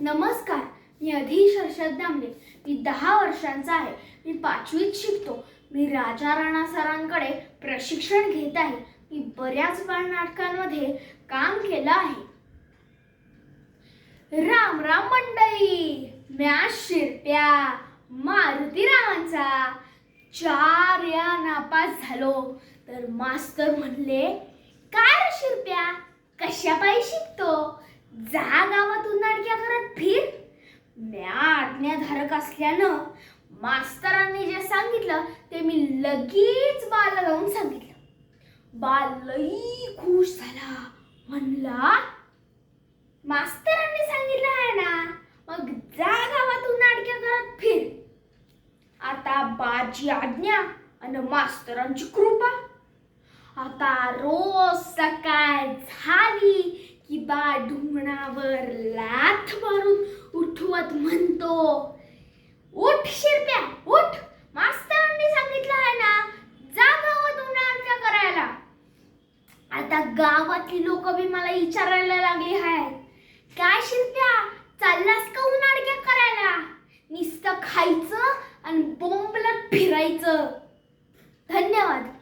नमस्कार मी अधीश हर्षद दामले मी दहा वर्षांचा आहे. मी पाचवीत शिकतो. मी राजा राणा सरांकडे प्रशिक्षण घेत आहे. मी बऱ्याच बालनाटकांमध्ये काम केलं आहे. राम राम मंडळी म्या शिरप्या मारुती रावांचा. चार या नापास झालो. तर मास्तर म्हणले काय शिरप्या कशा पायी शिकतो? जा गावात नाटक्या फिर म्या आज्ञाधारक असल्यानं मास्तरांनी जे सांगितलं ते मी लगेच बाला जाऊन सांगितलं. बाल लई खुश झाला. म्हणला मास्तरांनी सांगितलं आहे ना मग जा गावातून नाटक्या करत फिर. आता बाजी आज्ञा आणि मास्तरांची कृपा. आता रोज सकाळ झा बा ढुंगणावर लाथ मारून उठवत म्हणतो. उठ शिरप्या उठ. मास्तरांनी सांगितलं आहे ना जा गावात नाटक्या करायला आता गावातली लोक बी मला विचारायला लागली आहेत. काय शिरप्या चाललास का उन्हाळक्या करायला? नुसतं खायचं आणि बोंबलत फिरायचं. धन्यवाद.